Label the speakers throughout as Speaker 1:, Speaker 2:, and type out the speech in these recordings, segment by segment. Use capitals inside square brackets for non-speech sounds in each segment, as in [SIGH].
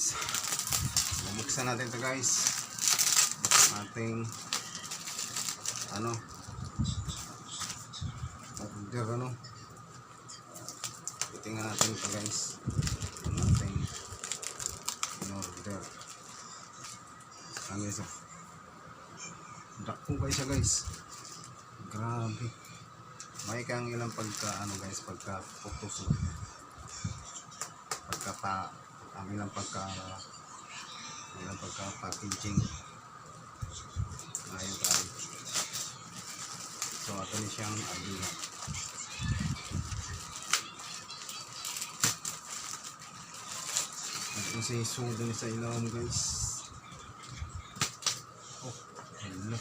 Speaker 1: guys. Bubuksan natin to guys. Ating ano order ano. Tingnan natin to guys. Ang ating in-order. Ang guys. Dakpo guys siya guys. Grabe. May kang ilang pagka ano guys pagka photos pagka pa ang ilang pagka ang ilang pagka packaging. Ayun tayo. So ato ni siyang abihan. At yung sa isudo ni sa ilawom guys. Oh hello.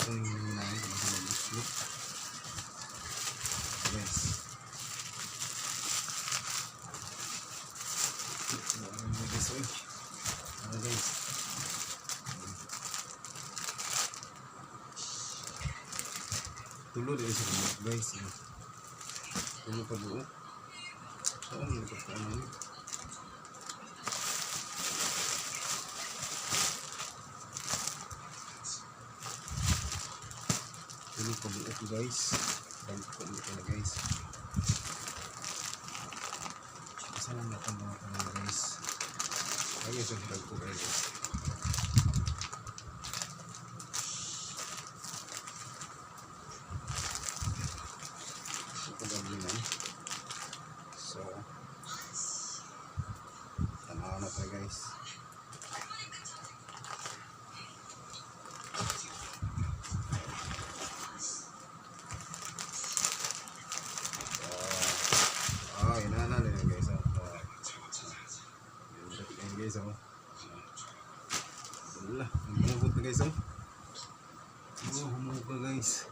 Speaker 1: Ito yung hinahin ko na gusto Yes. Ano guys, oy. Ano guys? Tulo din sa buo, guys. Tulo pa buo. Saan mo ito pa? Tulo pa buo, guys. Balik ko ulit guys. Isa lang natin guys. Ayun sa vlog ko guys. Ito lang yun eh. So, tanaw na tayo guys. Oh, inana na yun guys. Oh. Oh. Yun guys oh. Wala, humugot na guys oh. Oh, humugot na guys.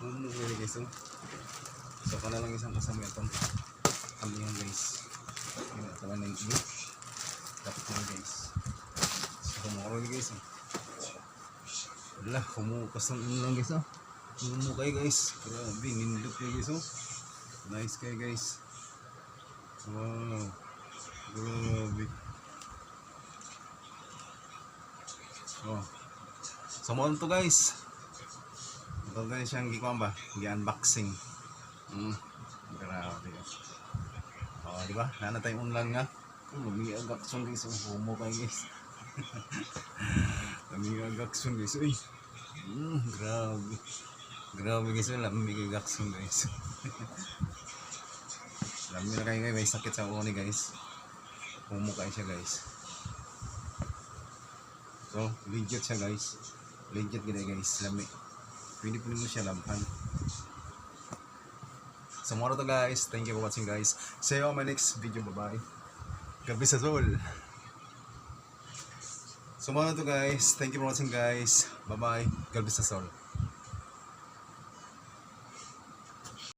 Speaker 1: Humugot na guys oh. So, kana lang isang kasama itong kamihan guys. Yun, ito na yung ibo. Dapat na guys. So, humugot na guys oh. Wala, humukas ng ulo lang guys oh. Humukay guys. Grabe, nindot kayo guys oh. Nice kayo guys. Wow. Grabe. Oh. So mo to guys. Ito guys siyang gikuan ba? Gi-unboxing. Mm. Grabe. Oh, di ba? Nana tayong unlan nga. Oh, lumiagak song guys. Oh, homo kayo guys. [LAUGHS] lumiagak song guys. Uy. Mm, grabe. Grabe guys. Lumiagak song guys. [LAUGHS] Alam niyo na kayo guys, may sakit sa ulo ni guys. Humukay siya guys. So, legit siya guys. Legit gina guys, lami. Pwede po mo siya lampan. So, muna to guys. Thank you for watching guys. See you on my next video. Bye-bye. Gabi sa Sol. So, muna to guys. Thank you for watching guys. Bye-bye. Gabi sa Sol.